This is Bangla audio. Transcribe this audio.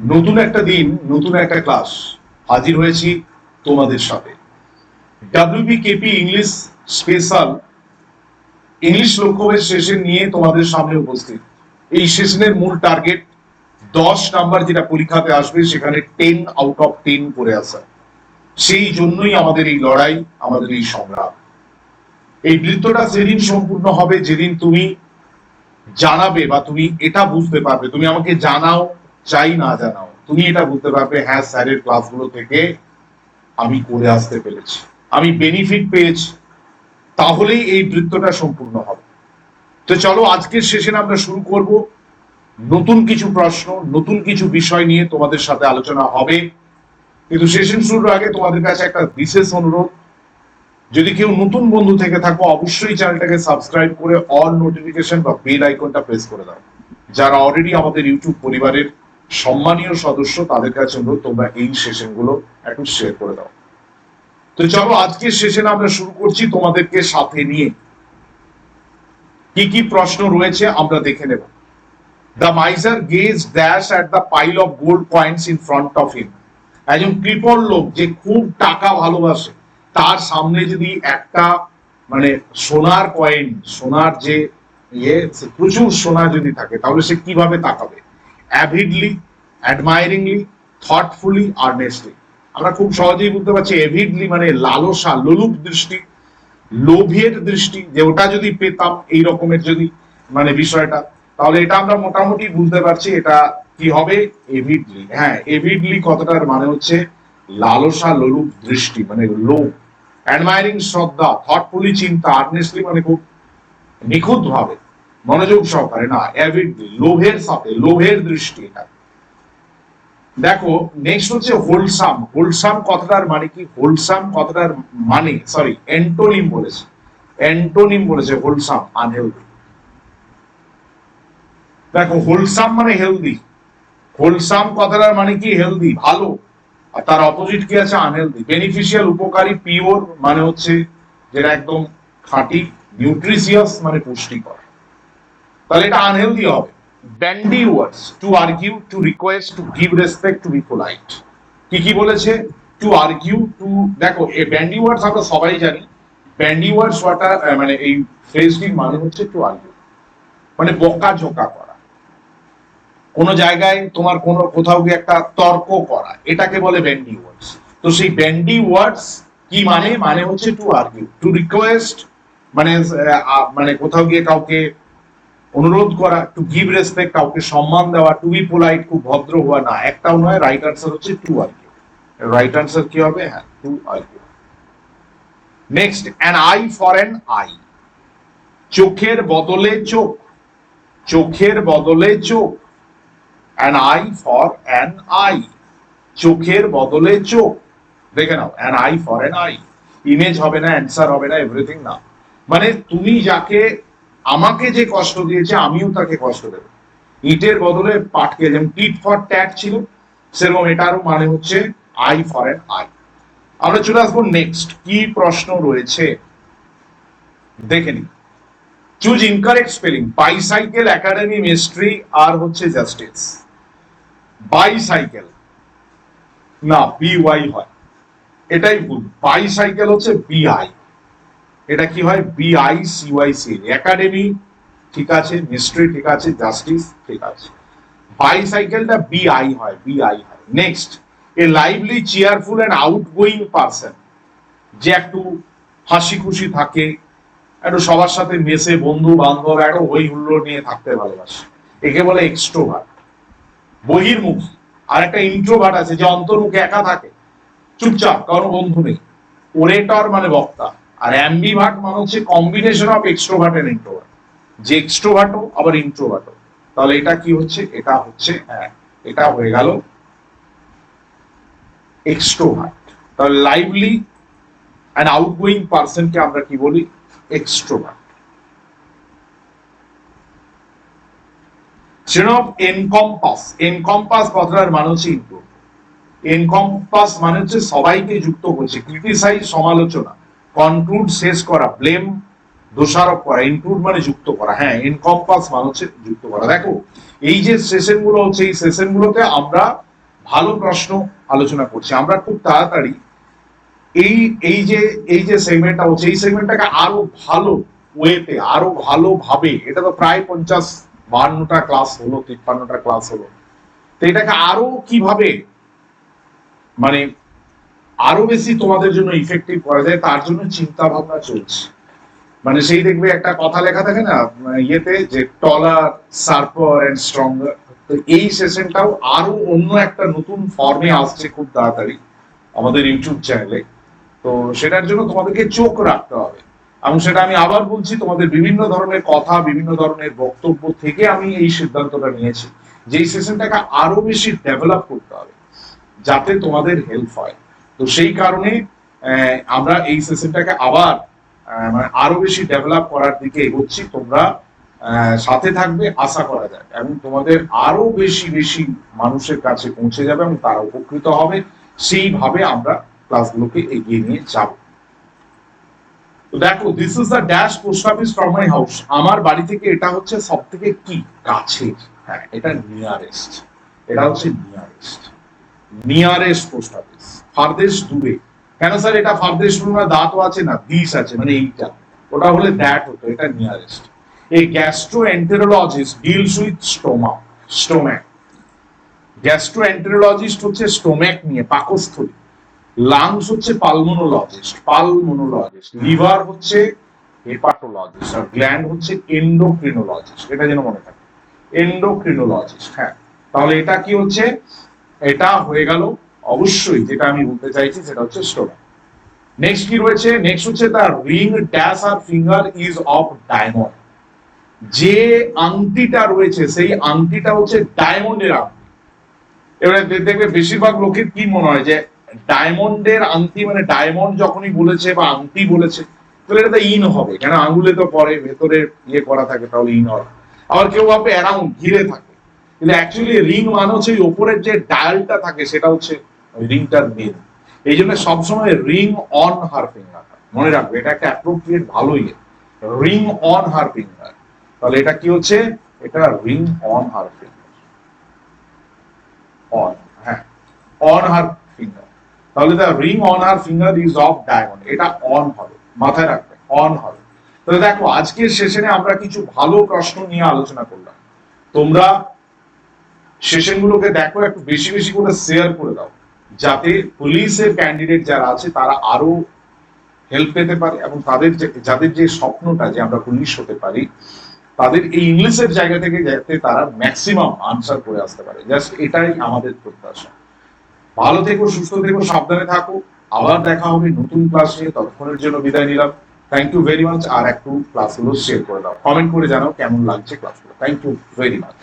নতুন একটা দিন, নতুন একটা ক্লাস হাজির হয়েছি তোমাদের সাথে। WB KP English special English লক্ষ্যের সেশন নিয়ে তোমাদের সামনে উপস্থিত। এই সেশনের মূল টার্গেট দশ নাম্বার যেটা পরীক্ষাতে আসবে, সেখানে টেন আউট অফ টেন করে আসা। সেই জন্যই আমাদের এই লড়াই, আমাদের এই সংগ্রাম। এই বৃত্তটা সেদিন সম্পূর্ণ হবে, যেদিন তুমি জানাবে বা তুমি এটা বুঝতে পারবে। তুমি আমাকে জানাও চাই না জানাও। তুমি এটা বুঝতে পারবে হ্যাঁ স্যারের ক্লাসগুলো থেকে আমি করে আসতে পেরেছি। আমি বেনিফিট পেয়েছি। তাহলেই এই বৃত্তটা সম্পূর্ণ হবে। তো চলো, আজকের সেশন আমরা শুরু করব। নতুন কিছু প্রশ্ন, নতুন কিছু বিষয় নিয়ে তোমাদের সাথে আলোচনা হবে। কিন্তু সেশন শুরুর আগে তোমাদের কাছে একটা বিশেষ অনুরোধ। যদি কেউ নতুন বন্ধু থেকে থাকো, অবশ্যই চ্যানেলটাকে সাবস্ক্রাইব করে অল নোটিফিকেশন বা বেল আইকনটা প্রেস করে দাও। যারা অলরেডি আমাদের ইউটিউব পরিবারের সম্মানীয় সদস্য তাদের কাছে অনুরোধ, তোমরা এই সেশনগুলো একটু শেয়ার করে দাও। তো চলো, আজকের সেশন আমরা শুরু করছি তোমাদেরকে সাথে নিয়ে। কি কি প্রশ্ন রয়েছে আমরা দেখে নেব। The miser gaze dash at the pile of gold coins in front of him একজন কৃপণ লোক যে খুব টাকা ভালোবাসে, তার সামনে যদি একটা মানে সোনার কয়েন সোনার যে ইয়ে প্রচুর সোনা যদি থাকে, তাহলে সে কীভাবে তাকাবে? অ্যাভিডলি অ্যাডমায়ারিংলি থটফুলি আর্নেস্টলি আমরা খুব সহজেই বুঝতে পারছি এভিডলি মানে লালসা, লোলুপ দৃষ্টি, লোভের দৃষ্টি, যে ওটা যদি পেতাম এই রকমের যদি মানে বিষয়টা, তাহলে এটা আমরা মোটামুটি বুঝতে পারছি এটা কি হবে? এভিডলি হ্যাঁ এভিডলি কথাটার মানে হচ্ছে লালসা, লোলুপ দৃষ্টি মানে লোভ। অ্যাডমায়ারিং শ্রদ্ধা থটফুলি চিন্তা আর্নেস্টলি মানে খুব নিখুঁত ভাবে মনোযোগ সহকারে না অ্যাভিডলি লোভের সাথে, লোভের দৃষ্টি এটা দেখো নেক্সট হচ্ছে হোলসাম হোলসাম কথাটার মানে কি? হোলসাম কথাটার মানে সরি অ্যান্টোনিম বলেছে। অ্যান্টোনিম বলেছে হোলসাম আনহেলদি দেখো হোলসাম মানে হেলদি হোলসাম কথাটার মানে কি? হেলদি ভালো। আর তার অপোজিট কি আছে? আনহেলদি বেনিফিশিয়াল উপকারী পিওর মানে হচ্ছে যেটা একদম খাঁটি নিউট্রিশিয়াস মানে পুষ্টিকর। তাহলে এটা আনহেলদি হবে। Bandy words to argue to request to give respect to be polite কি কি বলেছে? টু আর্গিউ টু দেখো এই ব্যান্ডি ওয়ার্ডস আমরা সবাই জানি। ব্যান্ডি ওয়ার্ডস ওয়াটা মানে এই ফ্রেজটির মানে হচ্ছে টু আর্গিউ মানে বকা ঝোকা করা। কোন জায়গায় তোমার কোন, কোথাও গিয়ে একটা তর্ক করা। এটাকে বলে ব্যান্ডি ওয়ার্ডস তো সেই ব্যান্ডি ওয়ার্ডস কি মানে? মানে হচ্ছে টু আর্গিউ টু রিকোয়েস্ট মানে মানে কোথাও গিয়ে কাউকে অনুরোধ করা টু গিভ রেসপেক্ট কাউকে সম্মান দেওয়া টু বি পোলাইট খুব ভদ্র হওয়া না। একটাও নয় রাইট আনসার হচ্ছে টু আর্গিউ রাইট আনসার কি হবে? হ্যাঁ to argue next an eye for an eye চোখের বদলে চোখ। চোখের বদলে চোখ। An eye for an eye চোখের বদলে চোখ। দেখে নাও an eye for an eye image হবে না অ্যান্সার হবে না এভরিথিং না। মানে তুমি যাকে আমাকে যে কষ্ট দিয়েছে, আমিও তাকে কষ্ট দেবো। ইটের বদলে পাটকে যেমন টিট ফর ট্যাট ছিল। সেরকম এটারও মানে হচ্ছে আই ফর অ্যান আই। আমরা চলে আসব নেক্সট। কি প্রশ্ন রয়েছে? দেখে নি choose incorrect spelling bicycle academy mystery আর হচ্ছে জাস্টিস বাইসাইকেল না বিওয়াই হয়। এটাই ভুল। বাইসাইকেল হচ্ছে বিআই এটা কি হয়? বিআই সিওয়াই সি একাডেমি ঠিক আছে মিস্ট্রি ঠিক আছে জাস্টিস ঠিক আছে। বাইসাইকেলটা বিআই হয় বিআই হয়। Next a lively cheerful and outgoing person যে একটু হাসি খুশি থাকে, একটু সবার সাথে মেশে বন্ধু বান্ধব একটু হই হুল্লোড় নিয়ে থাকতে ভালোবাসে। একে বলে এক্সট্রোভার্ট বহির্মুখী। আর একটা ইন্ট্রোভার্ট আছে, যে অন্তর্মুখে, একা থাকে। চুপচাপ কারণ বন্ধু নেই। ওরেটর মানে বক্তা। আর অ্যাম্বিভার্ট মানে হচ্ছে combination of extrovert and introvert যে এক্সট্রোভার্টও আবার ইন্ট্রোভার্টও তাহলে এটা কি হচ্ছে? এটা হচ্ছে হ্যাঁ এটা হয়ে গেল এক্সট্রোভার্ট তাহলে লাইভলি অ্যান্ড আউটগোয়িং পার্সনকে আমরা কি বলি? এক্সট্রোভার্ট শ্রেণব এনকম্পাস এনকম্পাস কথাটার মানে হচ্ছে ইনক্লুড এনকম্পাস মানে হচ্ছে সবাইকে যুক্ত করছে। ক্রিটিসাইজ সমালোচনা। কনক্লুড শেষ করা ব্লেম দোষারোপ করা ইনক্লুড মানে যুক্ত করা। হ্যাঁ এনকম্পাস মানে হচ্ছে যুক্ত করা। দেখো, এই যে সেশনগুলো হচ্ছে, এই সেশন গুলোতে আমরা ভালো প্রশ্ন আলোচনা করছি। আমরা খুব তাড়াতাড়ি এই এই যে এই যে সেগমেন্টটা হচ্ছে, এই সেগমেন্টটাকে আরও ভালো ওয়েতে, আরও ভালো ভাবে এটা তো প্রায় পঞ্চাশ বাহান্নটা ক্লাস হলো, তিপ্পান্নটা ক্লাস হলো। তো এটাকে আরও কীভাবে মানে আরও বেশি তোমাদের জন্য ইফেক্টিভ করা যায়, তার জন্য চিন্তা ভাবনা চলছে। মানে সেই দেখবে একটা কথা লেখা থাকে না, ইয়েতে যে টলার সার্পার এন্ড স্ট্রঙ্গার তো এই সেশনটাও আরও অন্য একটা নতুন ফর্মে আসছে খুব তাড়াতাড়ি আমাদের ইউটিউব চ্যানেলে তো সেটার জন্য তোমাদেরকে চোখ রাখতে হবে। এবং সেটা আমি আবার বলছি, তোমাদের বিভিন্ন ধরনের কথা, বিভিন্ন ধরনের বক্তব্য থেকে আমি এই সিদ্ধান্তটা নিয়েছি যে এই সেশনটাকে আরও বেশি ডেভেলপ করতে হবে, যাতে তোমাদের হেল্প হয়। তো সেই কারণে আমরা এই সেশনটাকে আবার মানে আরও বেশি ডেভেলপ করার দিকে এগোচ্ছি। তোমরা সাথে থাকবে, আশা করা যায়। এবং তোমাদের আরও বেশি বেশি মানুষের কাছে পৌঁছে যাবে এবং তারা উপকৃত হবে। সেইভাবে আমরা ক্লাসগুলোকে এগিয়ে নিয়ে যাব। তো দেখো this is the dash post office from my house আমার বাড়ি থেকে এটা হচ্ছে সব থেকে কি কাছের। হ্যাঁ এটা নিয়ারেস্ট এটা হচ্ছে nearest nearest post office farthest দূরে কেন স্যার এটা ফারদেশ দূরে না? দাঁতও আছে না, দিস আছে মানে এইটা। ওটা হলে দ্যাট হতো, এটা নিয়ারেস্ট এই gastroenterologist deals with stomach stomach gastroenterologist হচ্ছে স্টোম্যাক নিয়ে, পাকস্থলী। লাংস হচ্ছে পালমোনোলজিস্ট পালমোনোলজিস্ট লিভার হচ্ছে হেপাটোলজিস্ট আর গ্ল্যান্ড হচ্ছে এন্ডোক্রিনোলজিস্ট এটা যেন মনে থাকে। এন্ডোক্রিনোলজিস্ট হ্যাঁ। তাহলে এটা কি হচ্ছে? এটা হয়ে গেল। অবশ্যই যেটা আমি বলতে চাইছি সেটা হচ্ছে স্টোম্যাক নেক্সট কি রয়েছে? নেক্সট হচ্ছে তার রিং ড্যাশ আর ফিঙ্গার ইজ অফ ডায়মন্ড যে আংটিটা রয়েছে, সেই আংটিটা হচ্ছে ডায়মন্ডের আংটি। এবারে দেখবে বেশিরভাগ লোকের কি মনে হয় যে ডায়মন্ডের আংটি মানে ডায়মন্ড যখনই বলেছে বা আংটি বলেছে, তাহলে এটা ইন হবে। কেন? আঙ্গুলে তো পরে ভেতরে ইয়ে করা থাকে, তাহলে ইন হবে। আবার কেউ ভাববে অ্যারাউন্ড ঘিরে থাকে। কিন্তু অ্যাকচুয়ালি রিং মানে হচ্ছে ওপরের যে ডায়ালটা থাকে, সেটা হচ্ছে রিংটার এই জন্য সবসময় রিং অন হার ফিঙ্গার মনে রাখবে, এটা একটা appropriate ring on her finger তাহলে এটা কি হচ্ছে? এটা ring on her finger on হ্যাঁ। অন হার ফিঙ্গার তাহলে the ring on her finger is of diamond এটা অন হবে। মাথায় রাখবে। অন হবে। তাহলে দেখো, আজকের সেশনে আমরা কিছু ভালো প্রশ্ন নিয়ে আলোচনা করলাম। তোমরা সেশনগুলোকে দেখো, একটু বেশি বেশি করে শেয়ার করে দাও। যাতে পুলিশের ক্যান্ডিডেট যারা আছে, তারা আরও হেল্প পেতে পারে এবং তাদের যাদের যে স্বপ্নটা যে আমরা পুলিশ হতে পারি, তাদের এই ইংলিশের জায়গা থেকে যাতে তারা ম্যাক্সিমাম আনসার করে আসতে পারে। জাস্ট এটাই আমাদের প্রত্যাশা। ভালো থেকো, সুস্থ থেকো, সাবধানে থাকো। আবার দেখা হবে নতুন ক্লাস নিয়ে। ততক্ষণের জন্য বিদায় নিলাম। থ্যাংক ইউ ভেরি মাচ আর একটু ক্লাসগুলো শেয়ার করে দাও। কমেন্ট করে জানাও কেমন লাগছে ক্লাসগুলো থ্যাংক ইউ ভেরি মাচ